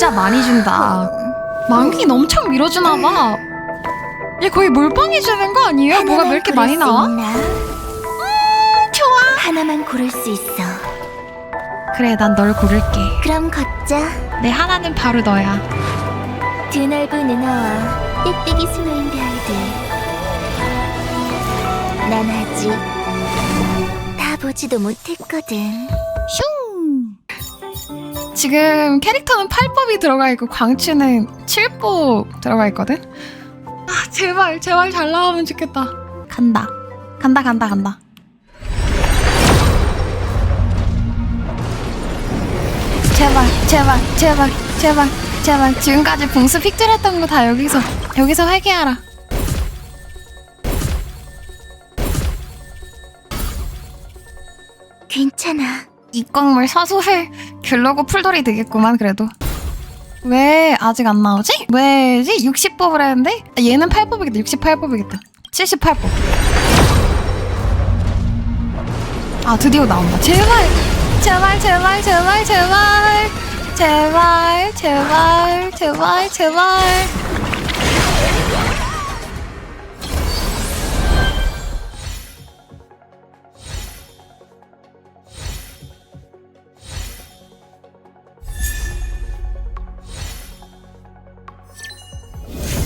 진짜 많이 준다. 망긴 엄청 밀어주나 봐. 얘 거의 몰빵해 주는 거 아니에요? 뭐가 왜 이렇게 많이 나와? 음, 좋아. 하나만 고를 수 있어. 그래, 난 널 고를게. 그럼 걷자. 내 하나는 바로 너야. 드넓은 은하와 빽빽이 수놓인 별들. 난 아직 다 보지도 못했거든. 슝. 지금 캐릭터는 8법이 들어가 있고 광추는 7법 들어가 있거든. 아 제발 제발 잘 나오면 좋겠다. 간다. 간다 간다 간다. 제발 제발 제발 제발 제발 지금까지 봉수 픽들했던 거 다 여기서 여기서 회개하라. 괜찮아. 입광물 사소해 귤러고 풀돌이 되겠구만 그래도. 왜 아직 안 나오지? 왜지? 60법을 했는데? 아, 얘는 8법이겠다. 68법이겠다. 78법 아 드디어 나온다. 제발 제발 제발 제발 제발. 제발 제발 제발 제발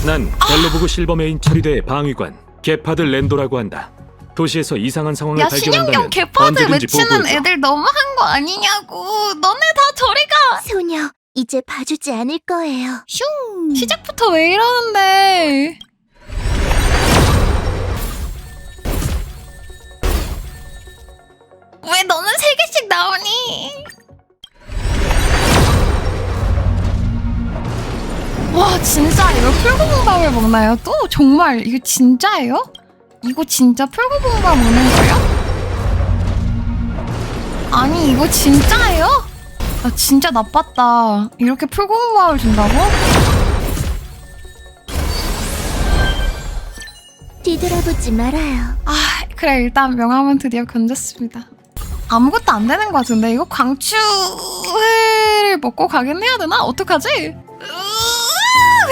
난 벨로부구 실버메인 처리대 방위관 게파드 랜도라고 한다. 도시에서 이상한 상황을 야 신영경 발견한다면 개파드 언제든지 외치는 보고해줘. 애들 너무한 거 아니냐고 너네 다 저리 가 소녀, 이제 봐주지 않을 거예요. 슝 시작부터 왜 이러는데 왜 너는 세 개씩 나오니 와 진짜 이거 풀고봉밥을 먹나요? 또? 정말 이거 진짜예요? 이거 진짜 풀고봉밥 먹는 거예요? 아니 이거 진짜예요? 나 진짜 나빴다. 이렇게 풀고봉밥을 준다고? 뒤돌아보지 말아요. 아 그래 일단 명함은 드디어 건졌습니다. 아무것도 안 되는 것 같은데 이거 광추회를 먹고 가긴 해야 되나? 어떡하지?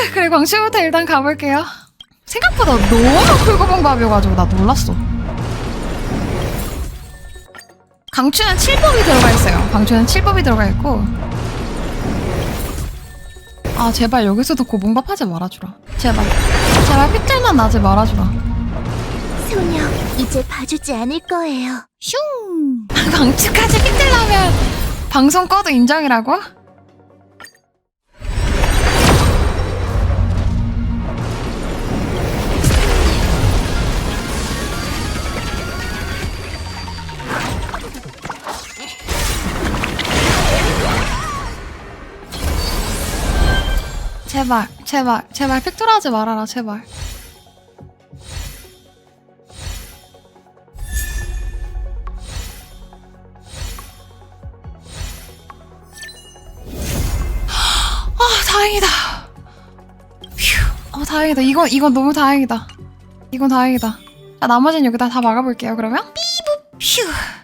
으으으, 그래 광추부터 일단 가볼게요. 생각보다 너무 풀고봉밥이어가지고 나 놀랐어. 강추는 7법이 들어가 있어요. 강추는 7법이 들어가 있고. 아 제발 여기서도 고봉밥 하지 말아주라. 제발. 제발 픽들만 나지 말아주라. 소녀, 이제 봐주지 않을 거예요. 슝! 강추까지 삐뚤라면 방송 꺼도 인정이라고? 제발, 제발, 제발 픽돌하지 말아라, 제발. 아 다행이다. 휴, 어 다행이다. 이건 이건 너무 다행이다. 이건 다행이다. 자 나머지는 여기다 다 막아볼게요. 그러면 삐부 휴.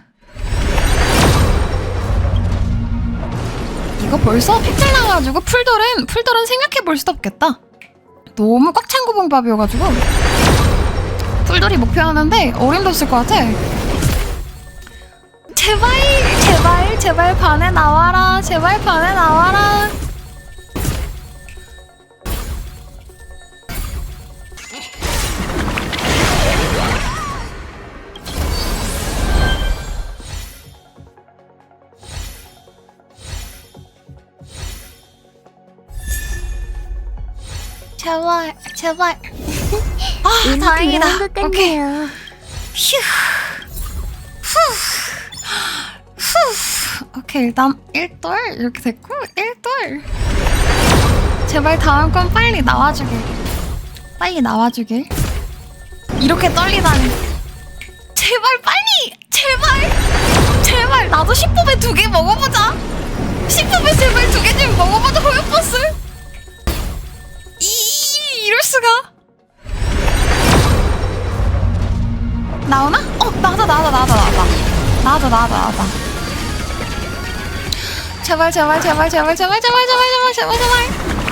이거 벌써 픽셀 나가지고 풀돌은 풀돌은 생각해 볼 수도 없겠다. 너무 꽉찬 고봉밥이어가지고 풀돌이 목표하는데 어림도 없을 것 같아. 제발 제발 제발 반에 나와라 제발 반에 나와라. 제발 제발. 아 다행이다. 오케이. 휴. 후. 후. 오케이 일단 1돌 이렇게 됐고 1돌. 제발 다음 건 빨리 나와주길 빨리 나와주길 이렇게 떨리다니. 제발 빨리! 제발! 제발 나도 10법에 두 개 먹어보자. 10법에 제발 두 개 좀 먹어보자 호요버스 수가? 나오나? 어 나다 나다 나다 나다 나다 나다 나다 제발 제발 제발 제발 제발 제발 제발 제발 제발 제발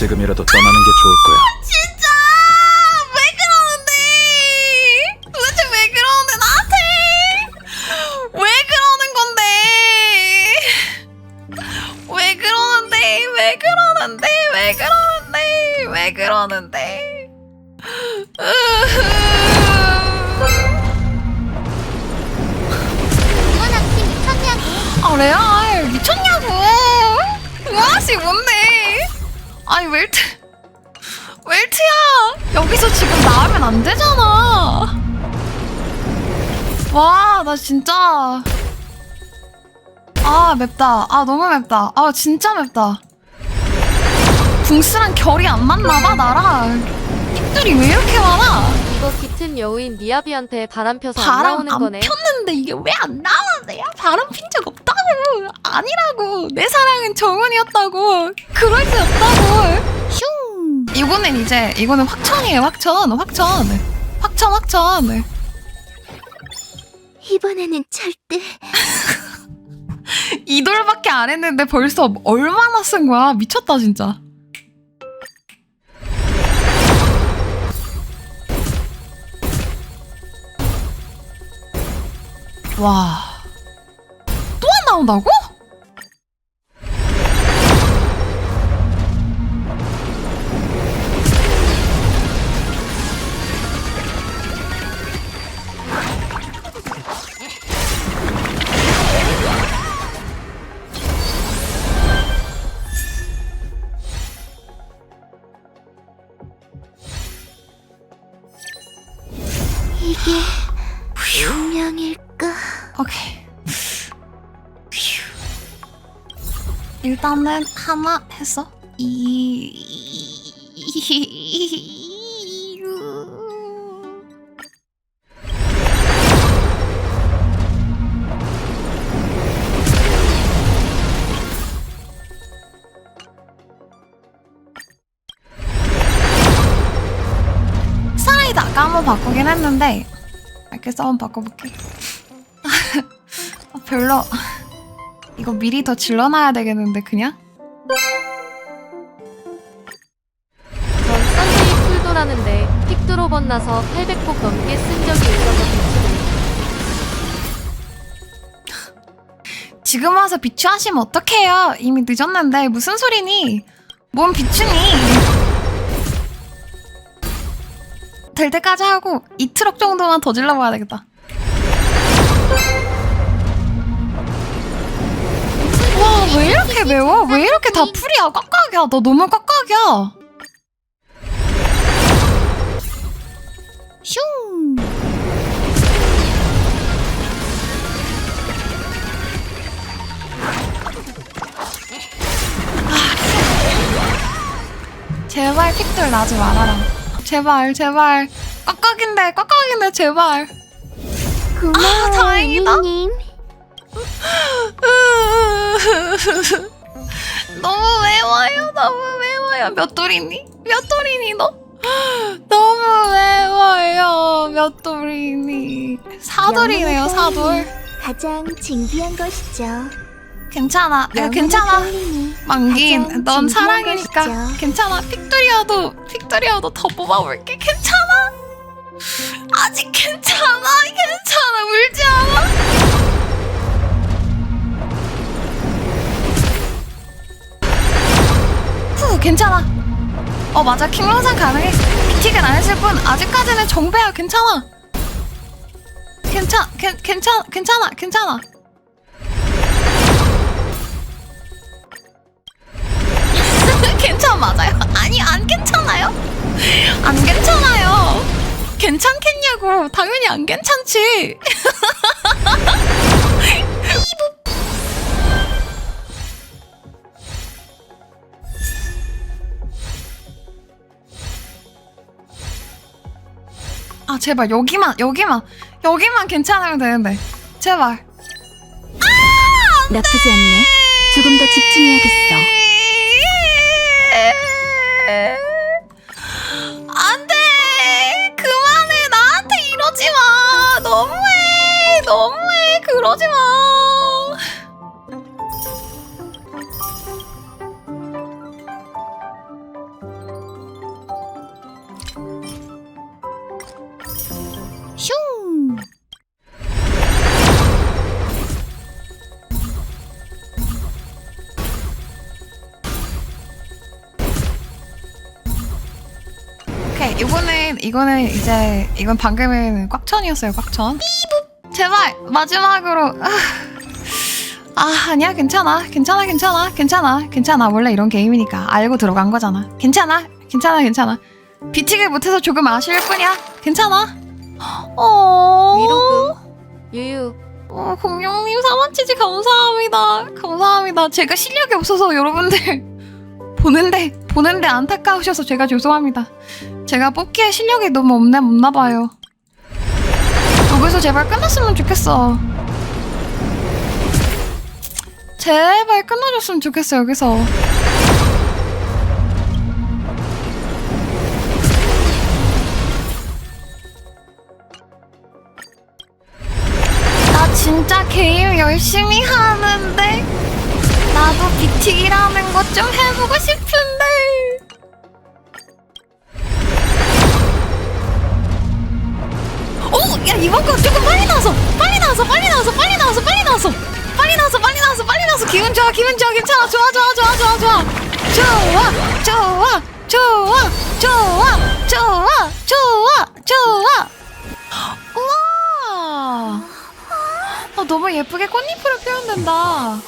지금이라도 떠나는 게 좋을 거야. 아니 웰트 웰트야! 여기서 지금 나오면 안 되잖아! 와 나 진짜. 아 맵다. 아 너무 맵다. 아 진짜 맵다. 붕스랑 결이 안 맞나봐 나랑. 픽들이 왜 이렇게 많아? 이거 깃튼 여우인 미야비한테 바람 펴서 안 바람 나오는 안 거네. 폈는데 이게 왜 안 나오는데요? 바람 핀 적 없다고! 아니라고! 내 사랑은 정은이었다고 그럴 수 없다고. 슝. 이거는 이제 이거는 확천이에요 확천 확천. 확천 확천. 이번에는 절대. 이 돌밖에 안 했는데 벌써 얼마나 쓴 거야? 미쳤다 진짜. 와. 또 안 나온다고? 이게 운명일까? 오케이. 휴. 일단은 하나 했어. 이. 아까 한 번 바꾸긴 했는데 이렇게 한번 바꿔볼게. 아, 별로 이거 미리 더 질러놔야 되겠는데 그냥? 전 썬데이 풀도라는데 픽드로 번나서 800곡 넘게 쓴 적이 있어서 지금 와서 비추하시면 어떡해요 이미 늦었는데 무슨 소리니 뭔 비추니 될 때까지 하고 이 트럭 정도만 더 질러봐야 되겠다. 와 왜 이렇게 매워? 왜 이렇게 다 풀이야? 꽉꽉이야. 너 너무 꽉꽉이야. 슝. 제발 픽들 나지 말아라. 제발, 제발. 꽉꽉인데, 꽉꽉인데, 제발. 고마워요, 아, 다행이다. 님 너무 매워요, 너무 매워요. 몇 돌이니? 몇 돌이니, 너? 너무 매워요. 몇 돌이니? 사돌이네요, 사돌. 가장 진귀한 것이죠. 괜찮아, 야, 괜찮아. 망긴, 넌 사랑이니까. 괜찮아. 픽토리아도 픽토리아도 더 뽑아볼게. 괜찮아. 아직 괜찮아. 괜찮아. 울지 않아. 후, 괜찮아. 어 맞아. 킹롱상 가능해. 비틱은 안 했을 뿐 아직까지는 정배야. 괜찮아. 괜찮, 괜, 괜찮, 괜찮아, 괜찮아. 괜찮 맞아요? 아니 안 괜찮아요? 안 괜찮아요. 괜찮겠냐고? 당연히 안 괜찮지. 아 제발 여기만 여기만 여기만 괜찮으면 되는데 제발. 아 나쁘지 않네. 조금 더 집중해야겠어. 오케이 이거는 이거는 이제 이건 방금은 꽉천이었어요 꽉천 제발 마지막으로 아, 아 아니야 괜찮아 괜찮아 괜찮아 괜찮아 괜찮아 원래 이런 게임이니까 알고 들어간 거잖아 괜찮아 괜찮아 괜찮아 비틱을 못해서 조금 아쉬울 뿐이야 괜찮아 어 위로금. 유유. 어, 공룡님 사만치지 감사합니다. 감사합니다. 제가 실력이 없어서 여러분들 보는데 보는데 안타까우셔서 제가 죄송합니다. 제가 뽑기에 실력이 너무 없나 없나 봐요. 여기서 제발 끝났으면 좋겠어. 제발 끝나줬으면 좋겠어 여기서. 나 진짜 게임 열심히 하는데 나도 비틱이라는 것 좀 해보고 싶은데 야 이번 거 조금 빨리 나왔어 빨리 나왔어 빨리 나왔어 빨리 나왔어 빨리 나왔어 빨리 나왔어 빨리 나왔어 빨리 나왔어 기분 좋아 기분 좋아 괜찮아. 좋아 좋아 좋아 좋아 좋아. 좋아 좋아 좋아 좋아 좋아 좋아 좋아. 우와! 아, 너무 예쁘게 꽃잎으로 표현된다.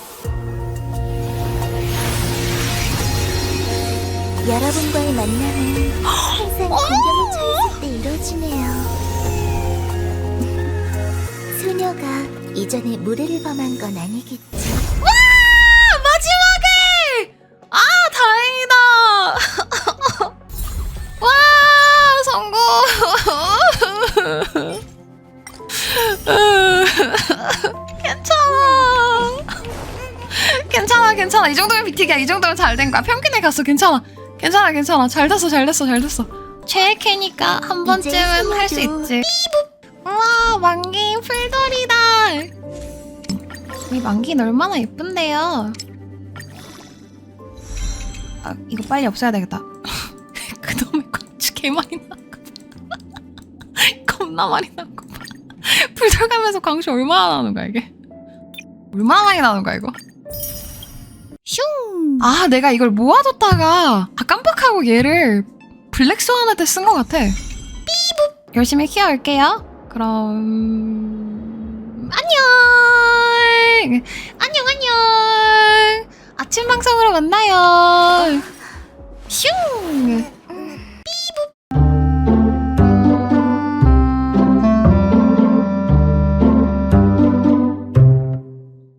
여러분과의 만남은 항상 공경에 처했을 때 이루어지네요. 소녀가 이전에 무례를 범한 건 아니겠죠? 와! 마지막에! 아, 다행이다. 와, 성공. 괜찮아. 괜찮아, 괜찮아. 이 정도면 비틱이야. 이 정도면 잘 된 거야. 평균에 갔어. 괜찮아. 괜찮아, 괜찮아. 잘 됐어, 잘 됐어, 잘 됐어. 최애캐니까 한 번쯤은 할수 생일도. 있지. 우와, 만기 풀돌이다. 이 만기는 얼마나 예쁜데요. 아, 이거 빨리 없애야 되겠다. 그놈의 건축 개 많이 나고 겁나 많이 나고 불들 가면서 광시 얼마나 나는 거야 이게? 얼마나 많이 나는 거야 이거? 슝! 아 내가 이걸 모아뒀다가 아 깜빡하고 얘를 블랙스완한테 쓴 것 같아. 삐북! 열심히 키워올게요. 그럼 안녕! 안녕 안녕! 아침 방송으로 만나요! 슝!